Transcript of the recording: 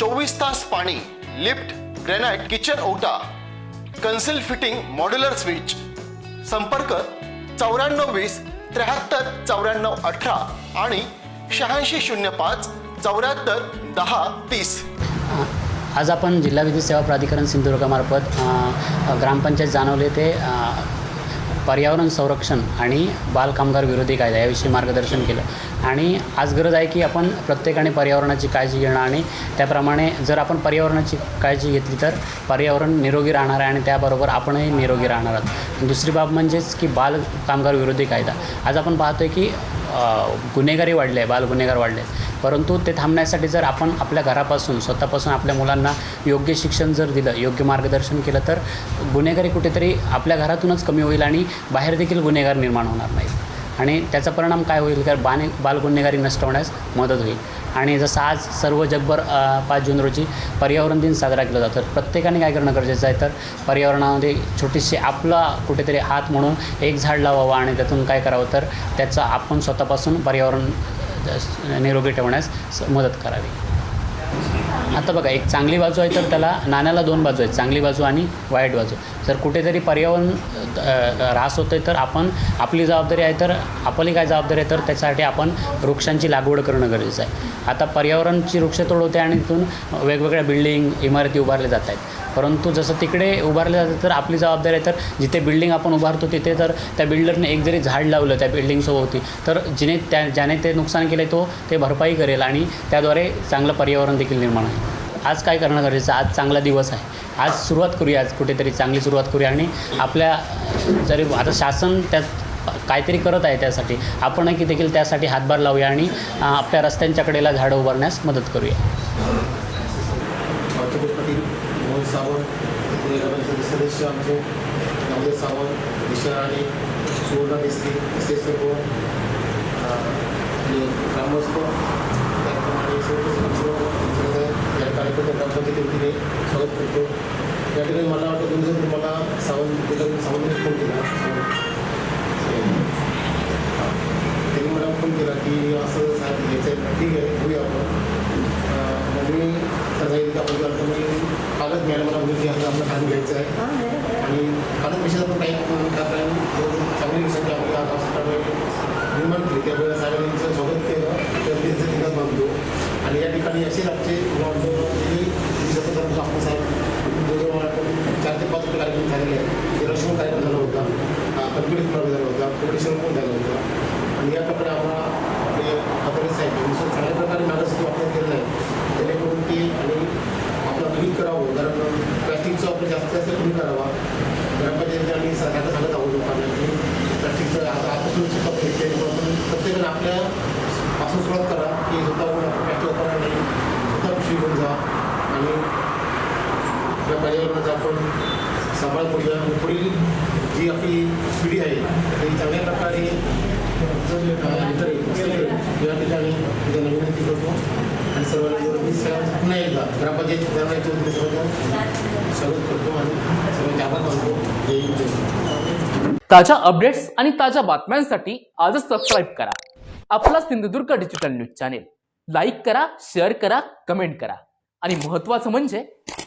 चोवीस तास पाणी लिफ्ट ग्रेनाइट किचन ओटा कन्सिल फिटिंग मॉड्युलर स्विच. संपर्क चौऱ्याण्णव वीस त्र्याहत्तर चौऱ्याण्णव अठरा आणि शहाऐंशी शून्य पाच चौऱ्याहत्तर दहा तीस. आज आपण जिल्हा विद्युत सेवा प्राधिकरण सिंधुदुर्गामार्फत ग्रामपंचायत जाणवले ते पर्यावरण संरक्षण आणि बालकामगार विरोधी कायदा याविषयी मार्गदर्शन केलं. आणि आज गरज आहे की आपण प्रत्येकाने पर्यावरणाची काळजी घेणं आणि त्याप्रमाणे जर आपण पर्यावरणाची काळजी घेतली तर पर्यावरण निरोगी राहणार आहे आणि त्याबरोबर आपणही निरोगी राहणार आहोत. दुसरी बाब म्हणजेच की बाल कामगार विरोधी कायदा. आज आपण पाहतोय की गुन्हेगारी वाढले आहे बाल गुन्हेगार वाढले. आहेत परंतु ते थांबण्यासाठी जर आपण आपल्या घरापासून स्वतःपासून आपल्या मुलांना योग्य शिक्षण जर दिलं योग्य मार्गदर्शन केलं तर गुन्हेगारी कुठेतरी आपल्या घरातूनच कमी होईल आणि बाहेर देखील गुन्हेगार निर्माण होणार नाहीत. आणि त्याचा परिणाम काय होईल? तर बाने बाल गुन्हेगारी नष्ट होण्यास मदत होईल. आणि जसं आज सर्व जगभर पाच जून रोजी पर्यावरण दिन साजरा केला जातो. तर प्रत्येकाने काय करणं गरजेचं आहे? तर पर्यावरणामध्ये छोटीशी आपला कुठेतरी हात म्हणून एक झाड लावावं आणि त्यातून काय करावं? तर त्याचं आपण स्वतःपासून पर्यावरण निरोगी ठेवण्यास स- मदत करावी. आता बघा एक चांगली बाजू आहे तर त्याला नाण्याला दोन बाजू आहेत. चांगली बाजू आणि वाईट बाजू. जर कुठेतरी पर्यावरण ऱ्हास होतं आहे तर आपण आपली जबाबदारी आहे तर आपली काय जबाबदारी आहे तर त्याच्यासाठी आपण वृक्षांची लागवड करणं गरजेचं आहे. आता पर्यावरणची वृक्षतोड होते आणि तिथून वेगवेगळ्या बिल्डिंग इमारती उभारल्या जात आहेत. परंतु जसं तिकडे उभारले जातं तर आपली जबाबदारी आहे तर जिथे बिल्डिंग आपण उभारतो तिथे तर त्या बिल्डरने एक जरी झाड लावलं त्या बिल्डिंगसोबती तर जिने त्या ज्याने ते नुकसान केले तो ते भरपाई करेल आणि त्याद्वारे चांगलं पर्यावरण देखील निर्माण होईल. आज काय करणं गरजेचं आज चांगला दिवस आहे. आज सुरुवात करूया. आज कुठेतरी चांगली सुरुवात करूया आणि आपल्या जरी आता शासन त्यात काहीतरी करत आहे त्यासाठी आपणही देखील त्यासाठी हातभार लावूया आणि आपल्या रस्त्यांच्या कडेला झाडं उभारण्यास मदत करूया. सावंत सदस्य आमचे सावंत विशाल आणि मिस्त्री असे सर्व ग्रामस्थ ग्रामपंचायती वतीने स्वागत करतो. या ठिकाणी मला वाटतं दोन दिवसापूर्वी मला सावंत त्याच्याकडून सावंतने फोन केला. त्यांनी मला फोन केला की असं साहेब घ्यायचं आहे ठीक आहे घेऊया आपण. मग मी सांगितलं की आपण जर मी कागद घ्यायला मला म्हणजे असं आपलं काम घ्यायचं आहे. आणि कागद विषयात आपण काही चांगली विषयाची आपली आता सकाळी निर्माण केली त्यावेळेला साहेबांचं स्वागत केलं तर त्यांचं ठिकाण बांधतो आणि या ठिकाणी असे आमचे आपण साहेब जवळजवळ आपण चार ते पाच कार्यक्रम झालेले आहेत ते रश्मन कार्यक्रम झाला होता पुन्हा झाला होता. कॉम्पिटिशन पण झाला होता. आणि या प्रकारे आम्हाला आपले अकरे साहेब यांनी चांगल्या प्रकारे मार्गदर्शन वापर केलं आहे जेणेकरून ते आणि आपला कमी करावं. कारण प्लॅस्टिकचा वापर जास्त जास्त कमी करावा. ग्रामपंचायतीने आम्ही सरकारला सांगत आहोत लोकांना की प्लॅस्टिकचं आता आतापासून सुद्धा घेतले प्रत्येकाने आपल्या पासून सुरुवात करा की स्वतःहून आपण प्लॅस्टिक वापरणार नाही. स्वतः पिशवी घेऊन जा. आणि आपल्या पर्यावरणाचा आपण सांभाळ करूया आणि पुढील जी आपली पिढी आहे ती चांगल्या प्रकारे अं, या ठिकाणी त्यांना विनंती करतो. आणि सर्वांना पुन्हा एकदा ग्रामपंचायत करण्याच्या वतीने सर्वांना स्वागत करतो आणि सर्वांचे आभार मानतो. जय जय ताज्या अपडेट्स आणि ताज्या बातम्यांसाठी आजच सबस्क्राईब करा. आपला Sindhudurg digital news channel like करा शेअर करा कमेंट करा. आणि महत्वाचं म्हणजे